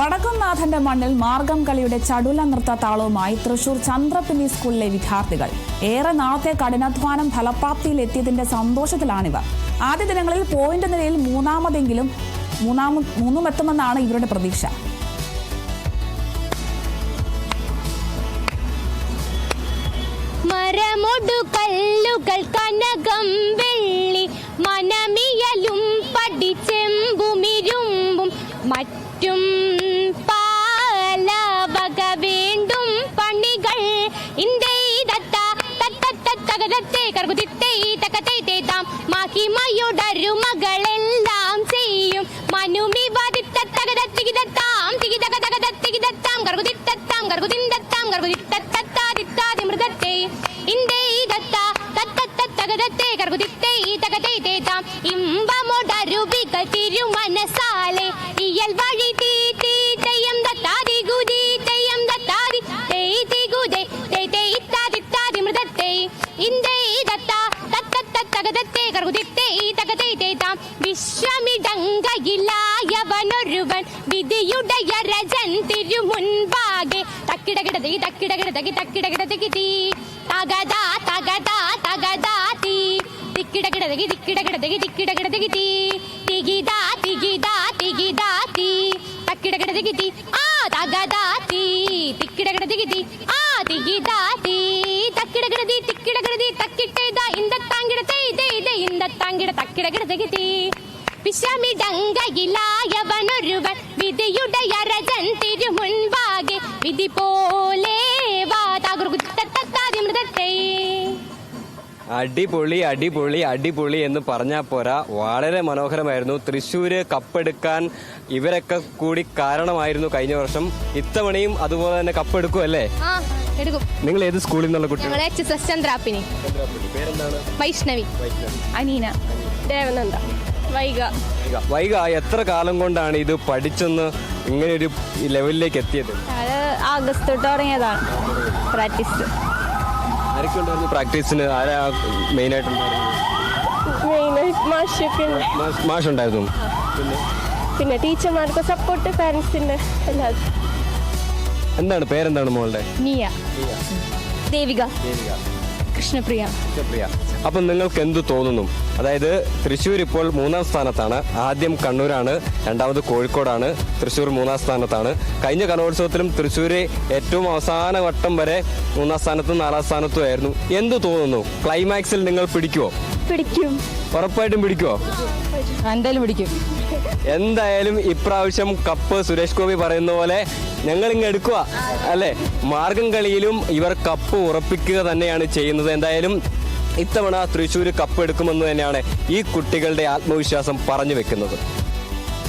വടക്കുംനാഥന്റെ മണ്ണിൽ മാർഗം കളിയുടെ ചടുല നൃത്ത താളവുമായി തൃശൂർ ചന്ദ്രപ്പിള്ളി സ്കൂളിലെ വിദ്യാർത്ഥികൾ. ഏറെ നാളത്തെ കഠിനാധ്വാനം ഫലപ്രാപ്തിയിൽ എത്തിയതിന്റെ സന്തോഷത്തിലാണിവർ. ആദ്യ ദിനങ്ങളിൽ പോയിന്റ് നിലയിൽ മൂന്നാമതെങ്കിലും മൂന്നാമ മൂന്നും എത്തുമെന്നാണ് ഇവരുടെ പ്രതീക്ഷ. മരമൊടു കല്ലുകൾ കനകം തത്തത്തത്തകതത്തെ മഹിമയുടരു മകളെല്ലാം ചെയ്യും. മനുമിവതിത്തത്തകതത്തികിതത്താം തികിതകതകതത്തികിതത്താം. കർകുതിത്തത്താം കർകുതിന്തത്താം കർകുതിത്തത്തത്താതിത്താതി മൃതത്തെ ഇന്ത്യതത്ത തത്തത്തത്തകതത്തെ കർകുതിത്തേ തകതേ തേതാം ഇമ്പമൊടരുവികൾ തിരുമനസാലെ വിശ്വമിടങ്കയിലായവനൊരുവൻ വിധിയുടയ രജൻ തിരുമുൻപാകെ. തക്കിടകിടതി തക്കിടകിടതകി തക്കിടകിടതകി തീ. തകതാ തകതാ തകതാ തീ. തിക്കിടകിടതകി തിക്കിടകിടതകി തിക്കിടകിടതകി തീ. തികിതാ തികിതാ തികിതാ തീ. തക്കിടകിടതകി തീ. ആ തകതാ തീ. തിക്കിടകിടതകി തീ. ആ തികിതാ തീ. തക്കിടകിടതി തിക്കിടകിടതി തക്കിട്ടേതാ. ഇന്തത്താങ്കിടത്തെ ഇതേ ഇതേ ഇന്തത്താങ്കിട തക്കിടകിടതകി തീ. വിശ്വമിടങ്കയിലായവനൊരുവൻ വിധിയുടെ അരജൻ തിരുമുൻപാകെ വിധി പോലെ അടിപൊളി അടിപൊളി അടിപൊളി എന്ന് പറഞ്ഞാൽ പോരാ. വളരെ മനോഹരമായിരുന്നു. തൃശ്ശൂര് കപ്പെടുക്കാൻ ഇവരൊക്കെ കൂടി കാരണമായിരുന്നു കഴിഞ്ഞ വർഷം. ഇത്തവണയും അതുപോലെ തന്നെ കപ്പെടുക്കും അല്ലേ? എടുക്കും. നിങ്ങൾ ഏത് സ്കൂളിൽ നിന്നുള്ള കുട്ടികൾ ഞങ്ങൾ H S S Chandrappinni. Vaishnavi. Aneena. Devananda. Vaiga. Vaika എത്ര കാലം കൊണ്ടാണ് ഇത് പഠിച്ചെന്ന് ഇങ്ങനെ ഒരു ലെവലിലേക്ക് എത്തിയത്? ആഗസ്റ്റ് തൊട്ട് തുടങ്ങിയതാണ്. പ്രാക്ടീസ് ആരൊക്കെ ഉണ്ടായിരുന്നു പ്രാക്ടീസിന്? ആരാ മെയിനായിട്ട് മാഷ്- മാഷ് ഉണ്ടായിരുന്നു പിന്നെ? ടീച്ചർമാർക്ക് സപ്പോർട്ട് പാരൻസിന്റെ എല്ലാവരും എന്താണ് പേരെന്താണ് മോളുടെ? നിയ ദേവിക. ദേവിക. കൃഷ്ണപ്രിയ. കൃഷ്ണപ്രിയ. അപ്പം നിങ്ങൾക്ക് എന്ത് തോന്നുന്നു? അതായത് തൃശ്ശൂർ ഇപ്പോൾ മൂന്നാം സ്ഥാനത്താണ്. ആദ്യം കണ്ണൂരാണ് രണ്ടാമത് കോഴിക്കോടാണ് തൃശ്ശൂർ മൂന്നാം സ്ഥാനത്താണ്. കഴിഞ്ഞ കലോത്സവത്തിലും തൃശ്ശൂർ ഏറ്റവും അവസാന വട്ടം വരെ മൂന്നാം സ്ഥാനത്തും നാലാം സ്ഥാനത്തും ആയിരുന്നു. എന്ത് തോന്നുന്നു? ക്ലൈമാക്സിൽ നിങ്ങൾ പിടിക്കുവോ? പിടിക്കും. ഉറപ്പായിട്ടും പിടിക്കുവോ? എന്തായാലും പിടിക്കും. എന്തായാലും ഇപ്രാവശ്യം കപ്പ് സുരേഷ് ഗോപി പറയുന്ന പോലെ ഞങ്ങൾ ഇങ്ങ് എടുക്കുക അല്ലെ? മാർഗം കളിയിലും ഇവർ കപ്പ് ഉറപ്പിക്കുക തന്നെയാണ് ചെയ്യുന്നത്. എന്തായാലും ഇത്തവണ തൃശ്ശൂർ കപ്പ് എടുക്കുമെന്ന് തന്നെയാണ് ഈ കുട്ടികളുടെ ആത്മവിശ്വാസം പറഞ്ഞു വെക്കുന്നത്.